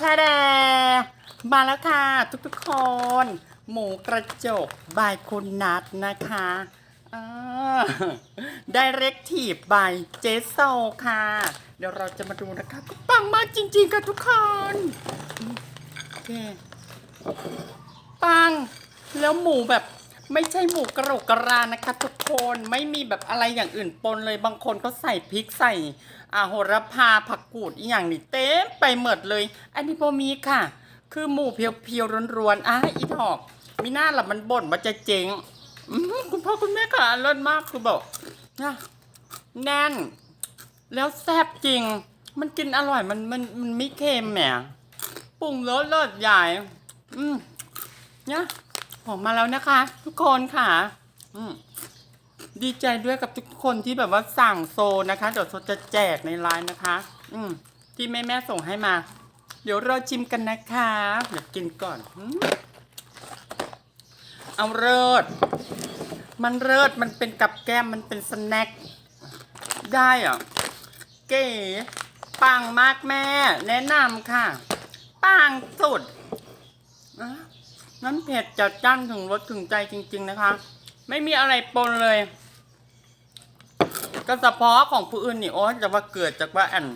แท้แดมาแล้วค่ะ ทุกๆคน หมูกระจกบายคุณนัดนะคะไดเรกทีบบายเจสโซค่ะ เดี๋ยวเราจะมาดูนะคะก็ปังมากจริงๆค่ะทุกคนโอเคปัง แล้วหมูแบบ ไม่ใช่หมูกระโหลกกระลานะคะ ทุกคนไม่มีแบบอะไรอย่างอื่นปนเลยบางคนก็ใส่พริกใส่อาโหระพาผักกูดอหย่างนี้เต็มไปหมดเลย อันนี้พอมีค่ะ คือหมูเพียวๆร้วนๆอะอีดอกมีหน้าหลับมันบ่นว่าจะเจ๊งคุณพ่อคุณแม่ค่ะเลิศมากคือบอกนะแน่น แล้วแซ่บจริง มันกินอร่อยมันมันมันไม่เค็มแหมปรุงรสเลิศใหญ่ อืมเนี่ย ผมมาแล้วนะคะ ทุกคนค่ะ อืมดีใจด้วยกับทุกคนที่แบบว่าสั่งโซนะคะเดี๋ยวโซจะแจกในไลน์นะคะ อืมที่แม่แม่ส่งให้มา เดี๋ยวเราชิมกันนะคะเดี๋ยวกินก่อนอืมเอาเลิศมันเลิศมันเป็นกับแก้มมันเป็นสแน็คได้อะเก๋ปังมากแม่ แนะนำค่ะ ปังสุดอะ น้ำเผ็ดจัดจ้านถึงรสถึงใจจริง ๆนะคะ ไม่มีอะไรปนเลยก็เพาะของผู้อื่นนี่โอ้จะว่าเกิดจากว่าแอน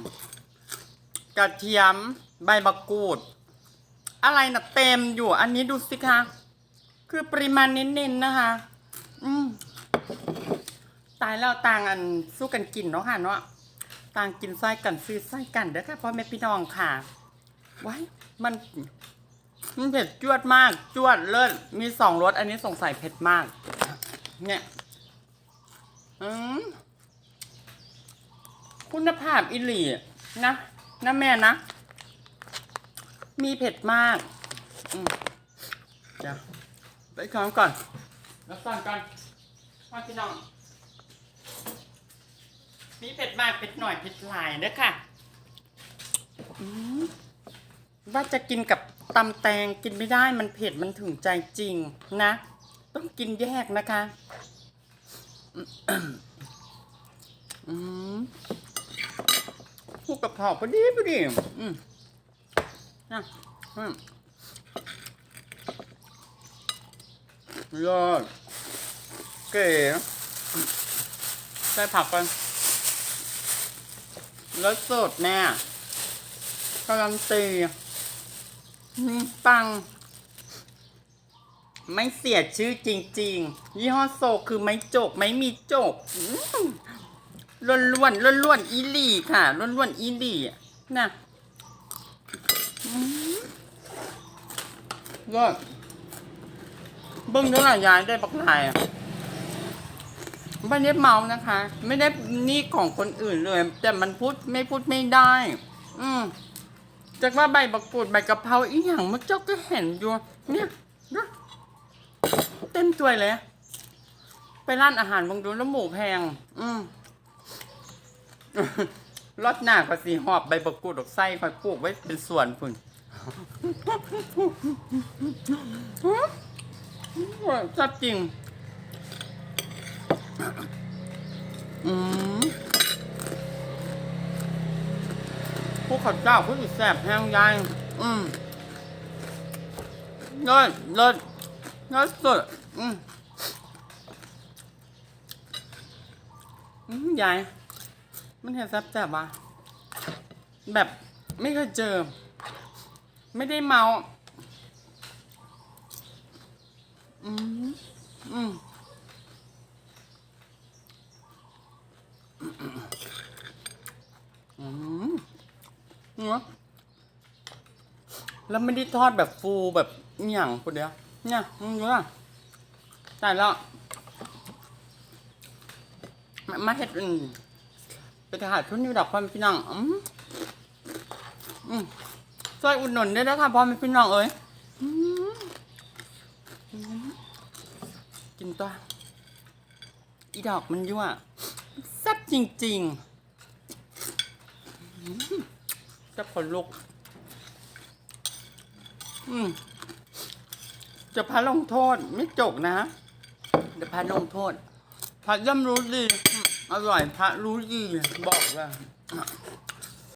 กระเทียมใบมะกรูด อะไรนะเต็มอยู่อันนี้ดูสิคะคือปริมาณเน้นๆนะคะ อืมตายแล้วต่างอันสู้กันกินเนาะค่ะเนาะต่างกินไส้กันซื้อไส้กันเด้อค่ะพ่อแม่พี่น้องค่ะ ไว้มัน มันเผ็ดจวดมาก จวดเลิศ มีสองรส อันนี้สงสัยเผ็ดมาก เนี่ย อืมคุณภาพอิลีนะนะแม่นะ มีเผ็ดมากอืมจะไปก่อนก่อน แล้วสั่งกันพ่อพี่น้อง มีเผ็ดมาก เผ็ดหน่อย เผ็ดหลายเด้อค่ะอืมว่าจะกินกับ ตำแตงกินไม่ได้มันเผ็ดมันถึงใจจริงนะ ต้องกินแยกนะคะคู่กับข้าวพอดีพอดีอืมนะอืมยอดเก๋ใส่ผักกันแล้วสดแน่การันตี ปัง ไม่เสียชื่อจริง ๆ ยี่ห้อโซคือไม่จก ไม่มีจกล้วนล้วนล้วนล้วนอีลีค่ะล้วนล้วนอีลีอะนะอืมก็เบิ้งเท่าไหร่ยายได้บักลายอะไม่ได้เมานะคะ ไม่ได้นี่ของคนอื่นเลย แต่มันพูดไม่พูดไม่ได้ อืม จากว่าใบบักกูดใบกะเพราอีหยังมันเจ้าก็เห็นอยู่เนี่ยนะเต็มตัวเลย ไปร้านอาหารบางดูแล้วหมูแพง อืมรสหน้าก็สีหอบใบบักกูดดอกไส้คอยปลูกไว้เป็นส่วนพุ่นจับจริง อืม กข้าวเจ้าพวกอีแสบแห้งยายอืมเลิศเลิศเลิศสุดอืมอืมยายมันเห็นแซ่บแซ่บวะแบบไม่เคยเจอ ไม่ได้เมา อืมอืมอืม เนาะแล้วไม่ได้ทอดแบบฟูแบบอย่างคนเดียวเนี่ยมึงดูอะใส่แล้วมามาเห็ดอืมไปถ่ายทุนอยู่ดอกพ่อแม่พี่น้องอืมอืมช่วยอุดหนุนด้วยนะคะพ่อแม่พี่น้องเอ้ยกินตัวอีดอกมันยั่วแซ่บจริงๆ จะขนลุก อืม จะพาลงโทษไม่จบนะเดี๋ยวพาลงโทษ พระย่ำรู้ดีอืมอร่อยพระรู้ดี บอกว่า